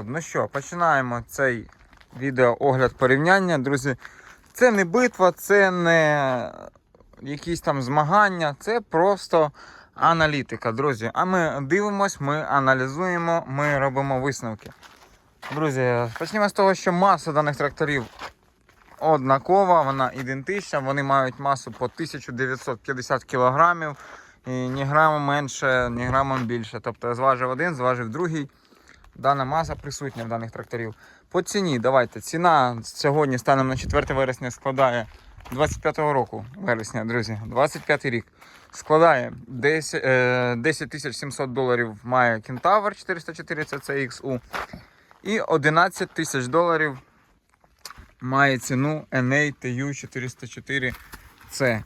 от, ну що, починаємо цей відео огляд порівняння, друзі. Це не битва, це не якісь там змагання, це просто аналітика, друзі. А ми дивимось, ми аналізуємо, ми робимо висновки. Друзі, почнемо з того, що маса даних тракторів однакова, вона ідентична, вони мають масу по 1950 кг. І ні грамом менше, ні грамом більше. Тобто зважив один, зважив другий. Дана маса присутня в даних тракторів. По ціні, давайте. Ціна сьогодні станом на 4 вересня складає 25-го року вересня, друзі, 25 рік. Складає 10, е, 10 700 доларів має Кентавр 404 CCXU. І 11 тисяч доларів має ціну NA TU 404 C.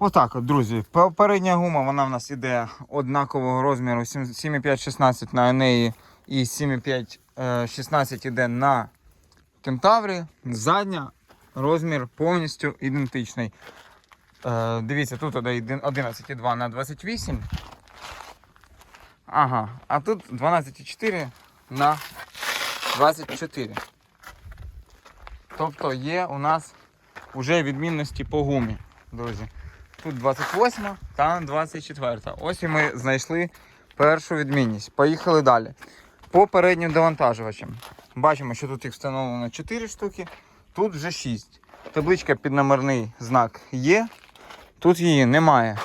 Отак от, друзі. Передня гума вона в нас іде однакового розміру 7,5-16 на Енеї і 7,5-16 іде на Кентаврі. Задня розмір повністю ідентичний. Е, дивіться, тут іде 11,2 на 28. Ага, а тут 12,4 на 24. Тобто є у нас вже відмінності по гумі, друзі. Тут 28 та 24. Ось і ми знайшли першу відмінність. Поїхали далі. По переднім довантажувачам. Бачимо, що тут їх встановлено 4 штуки, тут вже 6. Табличка під номерний знак є. Тут її немає.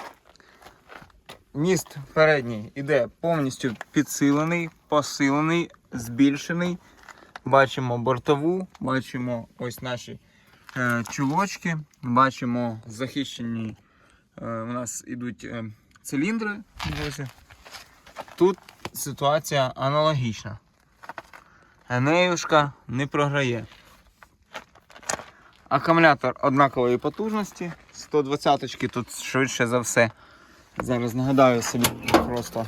Міст передній іде повністю підсилений, посилений, збільшений. Бачимо бортову, бачимо ось наші е, чулочки, бачимо захищені у нас йдуть е, циліндри. Тут ситуація аналогічна. Енеюшка не програє. Акумулятор однакової потужності. 120 тут швидше за все. Зараз нагадаю собі просто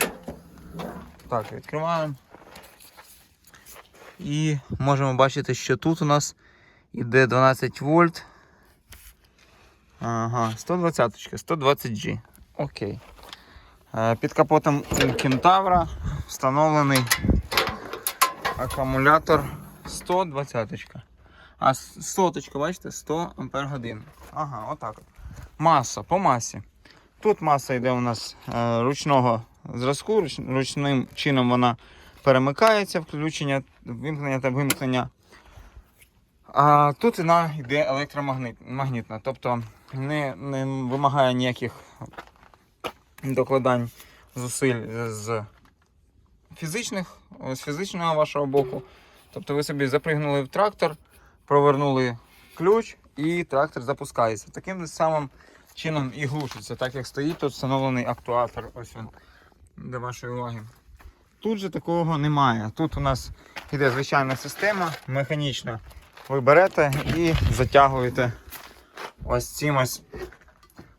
так, відкриваємо. І можемо бачити, що тут у нас іде 12 вольт. Ага, 120 120G. Окей. Е, Під капотом Кентавра встановлений акумулятор 120. А соточка, бачите, 100 Ампер годин. Ага, отак. от. Маса по масі. Тут маса йде у нас е, ручного зразку, ручним чином вона перемикається, включення, вимкнення та вимкнення. А тут вона йде електромагнітна, тобто не, не вимагає ніяких докладань зусиль з фізичних, з фізичного вашого боку. Тобто ви собі запригнули в трактор, провернули ключ і трактор запускається. Таким самим чином і глушиться, так як стоїть тут встановлений актуатор. Ось він до вашої уваги. Тут же такого немає. Тут у нас іде звичайна система, механічна. Ви берете і затягуєте ось цим ось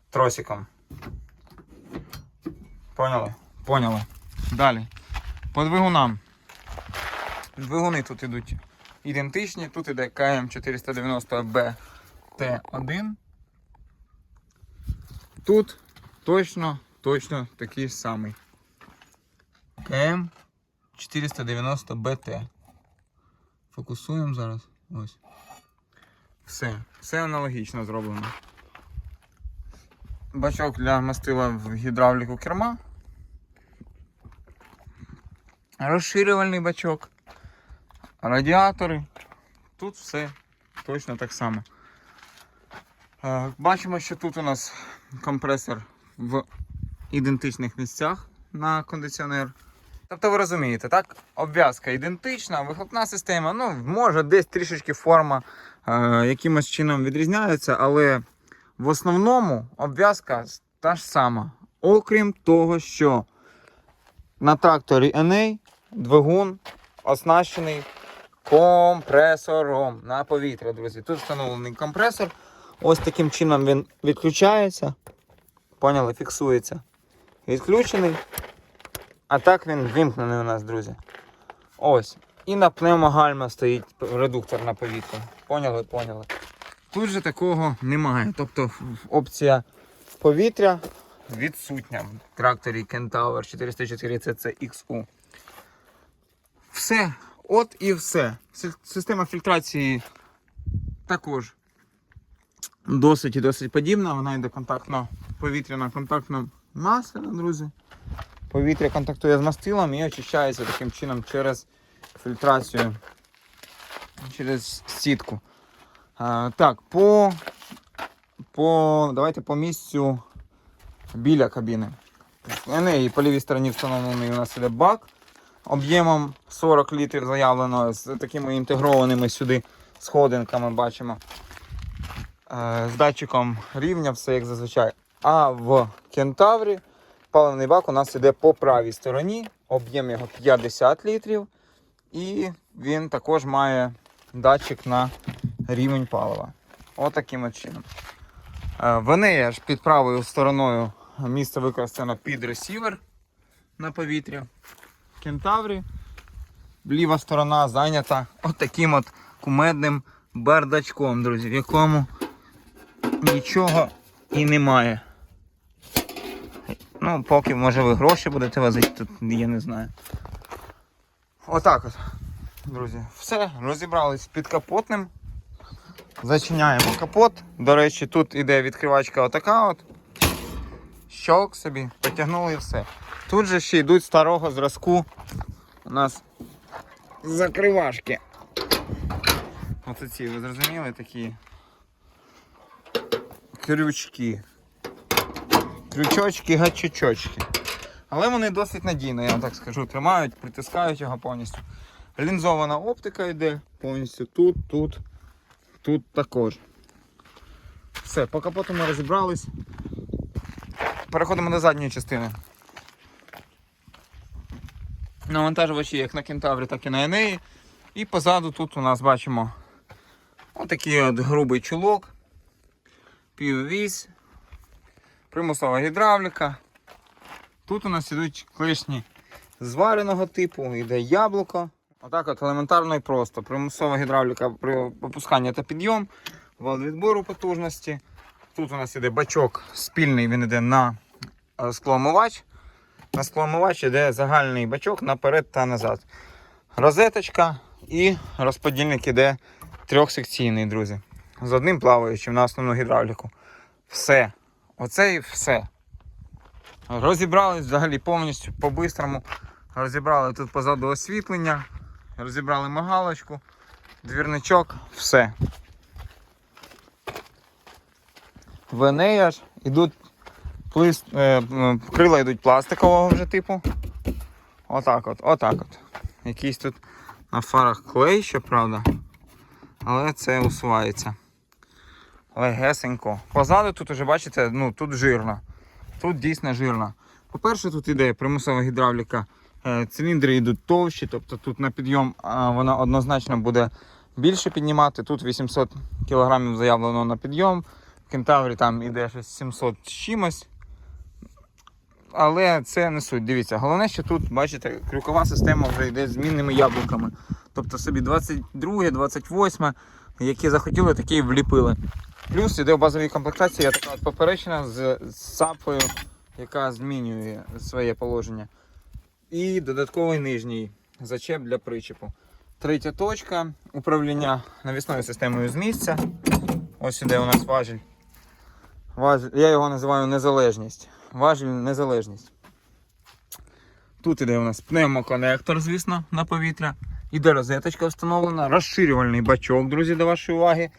тросиком. Поняли? Поняли. Далі. По двигунам. Двигуни тут йдуть ідентичні. Тут іде КМ490БТ1. Тут точно, точно такий самий. КМ490БТ. Фокусуємо зараз. Ось. Все. Все аналогічно зроблено. Бачок для мастила в гідравліку керма. Розширювальний бачок. Радіатори. Тут все точно так само. Е, Бачимо, що тут у нас компресор в ідентичних місцях на кондиціонер. Тобто ви розумієте, так? Обв'язка ідентична, вихлопна система, ну, може десь трішечки форма е, якимось чином відрізняється, але в основному обв'язка та ж сама. Окрім того, що на тракторі NA двигун оснащений компресором на повітря, друзі. Тут встановлений компресор. Ось таким чином він відключається. Поняли, фіксується. Відключений. А так він вимкнений у нас, друзі. Ось. І на пневмогальма стоїть редуктор на повітря. Поняли, поняли. Тут же такого немає. Тобто опція повітря відсутня в тракторі Kentaur 404 CCXU. Все, от і все. Система фільтрації також досить і досить подібна. Вона йде контактно повітряна контактна маса, друзі. Повітря контактує з мастилом і очищається таким чином через фільтрацію, через сітку. А, так, по, по, давайте по місцю біля кабіни. На неї по лівій стороні встановлений у нас іде бак об'ємом 40 літрів заявлено з такими інтегрованими сюди сходинками бачимо. Е, З датчиком рівня, все як зазвичай. А в кентаврі паливний бак у нас іде по правій стороні, об'єм його 50 літрів. І він також має датчик на рівень палива. Отаким от чином. Е, В неї аж під правою стороною місце використано під ресівер на повітря. Кентаврі. Ліва сторона зайнята отаким от кумедним бардачком, друзі, в якому нічого і немає. Ну, поки може ви гроші будете возити, тут я не знаю. Отак от, друзі. Все, розібрались під капотним. Зачиняємо капот. До речі, тут іде відкривачка отака от. Щолк собі, потягнули і все. Тут же ще йдуть старого зразку у нас закривашки. Ось ці, ви зрозуміли, такі крючки. Крючочки, гачочочки. Але вони досить надійно, я вам так скажу, тримають, притискають його повністю. Лінзована оптика йде повністю тут, тут, тут також. Все, по капоту ми розібрались. Переходимо до задньої частини. Навантажувачі як на кентаврі, так і на Енеї. І позаду тут у нас бачимо отакий от грубий чулок, піввісь, примусова гідравліка. Тут у нас ідуть клешні звареного типу, йде яблуко. Отак от елементарно і просто. Примусова гідравліка при опусканні та підйом, вал відбору потужності. Тут у нас іде бачок спільний, він йде на е, склоомивач. На склоомивач йде загальний бачок наперед та назад. Розеточка і розподільник іде трьохсекційний, друзі. З одним плаваючим на основну гідравліку. Все. Оце і все. Розібрались взагалі повністю по-бистрому. Розібрали тут позаду освітлення, розібрали мигалочку, двірничок, все. В неї аж ідуть плис, е, крила йдуть пластикового вже типу. Отак от, отак от. Якийсь тут на фарах клей, щоправда. Але це усувається. Легесенько. Позаду тут уже бачите, ну тут жирно. Тут дійсно жирно. По-перше, тут іде примусова гідравліка. Е, Циліндри йдуть товщі, тобто тут на підйом вона однозначно буде більше піднімати. Тут 800 кг заявлено на підйом. В кентаврі там іде щось 700 з чимось. Але це не суть. Дивіться, головне, що тут, бачите, крюкова система вже йде з змінними яблуками. Тобто собі 22, 28, які захотіли, такі вліпили. Плюс іде в базовій комплектації така от поперечина з, з сапою, яка змінює своє положення. І додатковий нижній зачеп для причепу. Третя точка управління навісною системою з місця. Ось іде у нас важіль. важіль. Я його називаю незалежність. Важіль незалежність. Тут іде у нас пневмоконектор, звісно, на повітря. Іде розеточка встановлена, розширювальний бачок, друзі, до вашої уваги.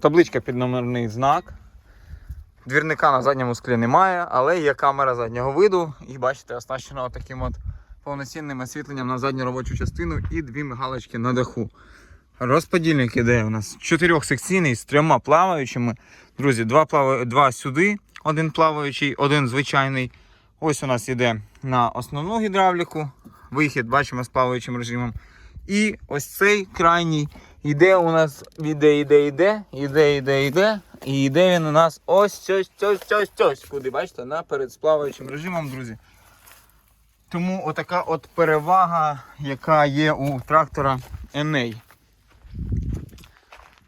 Табличка під номерний знак. Двірника на задньому склі немає, але є камера заднього виду. І бачите, оснащена таким от повноцінним освітленням на задню робочу частину і дві мигалочки на даху. Розподільник іде у нас чотирьохсекційний з трьома плаваючими. Друзі, два, плава... два сюди, один плаваючий, один звичайний. Ось у нас іде на основну гідравліку. Вихід бачимо з плаваючим режимом. І ось цей крайній іде у нас, іде, іде, іде, іде, іде, іде. І йде він у нас ось ось ось ось ось куди, бачите, наперед з плаваючим режимом, друзі. Тому отака от перевага, яка є у трактора Enei.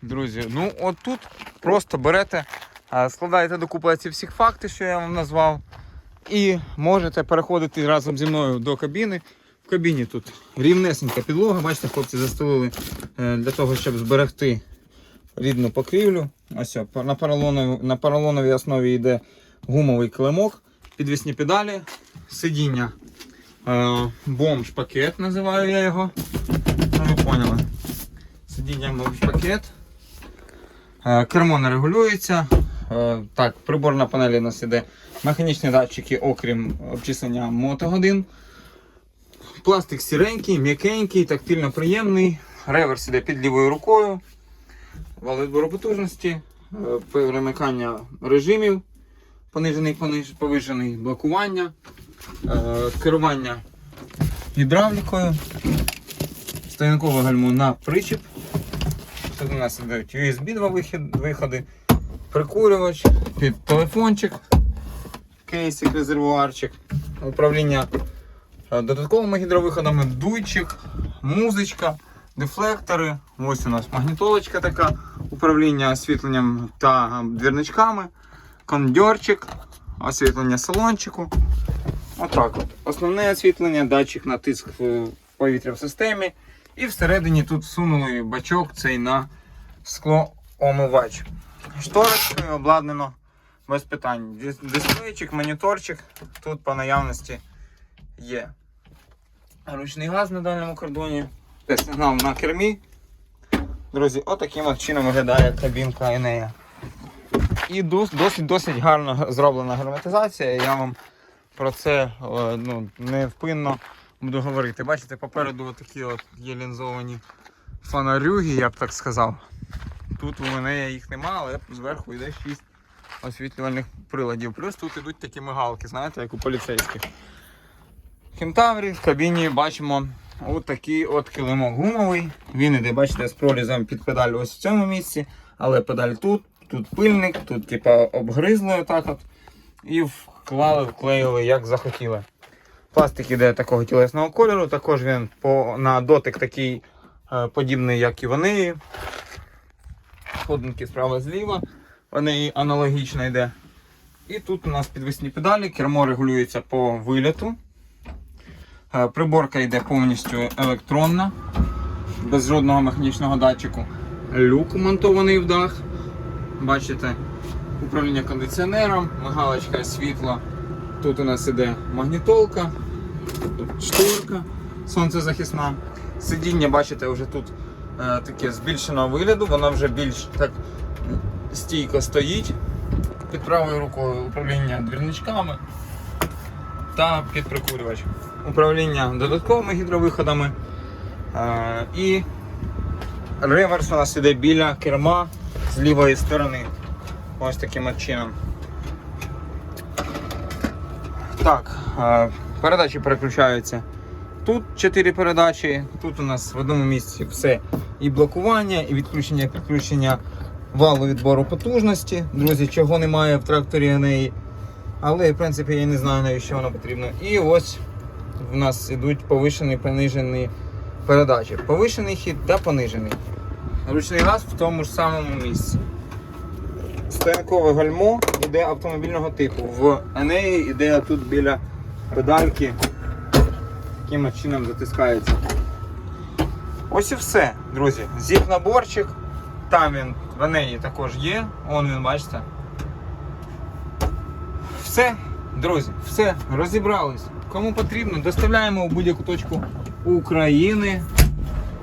Друзі, ну от тут просто берете, складаєте докупи ці всіх факти, що я вам назвав, і можете переходити разом зі мною до кабіни, кабіні тут рівнесенька підлога. Бачите, хлопці застелили е, для того, щоб зберегти рідну покрівлю. Ось на поролоновій, на поролоновій основі йде гумовий килимок, підвісні педалі, сидіння. Е, бомж-пакет називаю я його. Ну, ви поняли. Сидіння бомж-пакет. Е, Кермо не регулюється. Так, приборна панелі у нас іде механічні датчики, окрім обчислення мотогодин. Пластик сіренький, м'якенький, тактильно приємний. Реверс іде під лівою рукою. Вал відбору потужності, е, перемикання режимів, понижений, пониж, повишений, блокування, е, керування гідравлікою, стоянкове гальмо на причіп. Тут у нас ідуть USB два виходи, прикурювач, під телефончик, кейсик, резервуарчик, управління додатковими гідровиходами, дуйчик, музичка, дефлектори. Ось у нас магнітолочка така, управління освітленням та двірничками, кондьорчик, освітлення салончику. Отак от. Основне освітлення, датчик на тиск е, повітря в системі. І всередині тут всунули бачок цей на склоомивач. Шторочкою обладнано без питань. Дисплейчик, моніторчик тут по наявності є. Ручний газ на дальньому кордоні. Те сигнал на кермі. Друзі, отаким от чином виглядає кабінка Енея. І досить досить гарно зроблена герметизація. Я вам про це ну, невпинно буду говорити. Бачите, попереду такі от є лінзовані фонарюги, я б так сказав. Тут у мене їх нема, але зверху йде 6 освітлювальних приладів. Плюс тут ідуть такі мигалки, знаєте, як у поліцейських. Кентаврі в кабіні бачимо от такий от килимок гумовий. Він іде, бачите, з прорізом під педаль ось в цьому місці, але педаль тут, тут пильник, тут типа обгризли отак от. І вклали, вклеїли, як захотіли. Пластик іде такого тілесного кольору, також він по, на дотик такий е, подібний, як і вони. Ходинки справа зліва, вони аналогічно йде. І тут у нас підвісні педалі, кермо регулюється по виліту. Е, Приборка йде повністю електронна, без жодного механічного датчику. Люк монтований в дах. Бачите, управління кондиціонером, мигалочка, світло. Тут у нас іде магнітолка, тут шторка сонцезахисна. Сидіння, бачите, вже тут е, таке збільшеного вигляду, воно вже більш так стійко стоїть. Під правою рукою управління двірничками та підприкурювач. Управління додатковими гідровиходами. Е, і реверс у нас іде біля керма з лівої сторони. Ось таким от чином. Так, е, передачі переключаються. Тут 4 передачі, тут у нас в одному місці все. І блокування, і відключення, і підключення валу відбору потужності. Друзі, чого немає в тракторі Енеї. Але в принципі я не знаю навіщо воно потрібно. І ось в нас ідуть повишені, понижені передачі. Повишений хід та понижений. Ручний газ в тому ж самому місці. Стоянкове гальмо іде автомобільного типу. В Енеї іде тут біля педальки. Таким чином затискається. Ось і все, друзі. Зіп наборчик. Там він в Енеї також є. Вон він, бачите. Все, друзі, все, розібрались. Кому потрібно, доставляємо у будь-яку точку України.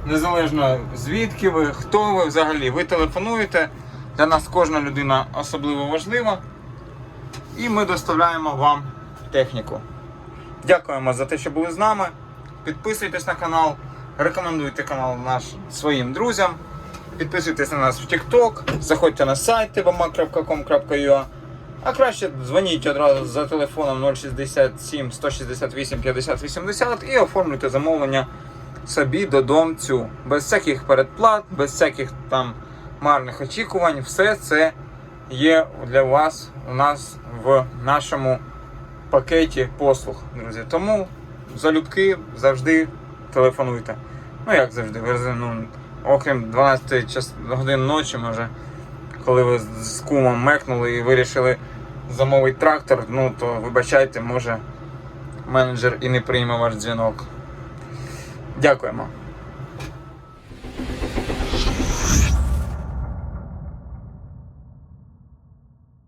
Незалежно звідки ви, хто ви взагалі. Ви телефонуєте. Для нас кожна людина особливо важлива. І ми доставляємо вам техніку. Дякуємо за те, що були з нами. Підписуйтесь на канал, рекомендуйте канал наш своїм друзям. Підписуйтесь на нас в TikTok, заходьте на сайт tebama.com.ua а краще дзвоніть одразу за телефоном 067 168 50 80 і оформлюйте замовлення собі додомцю. Без всяких передплат, без всяких там марних очікувань. Все це є для вас у нас в нашому пакеті послуг, друзі. Тому залюбки завжди телефонуйте. Ну як завжди, ну, окрім 12 час, годин ночі, може, коли ви з- кумом мекнули і вирішили замовити трактор, ну то вибачайте, може менеджер і не прийме ваш дзвінок. Дякуємо.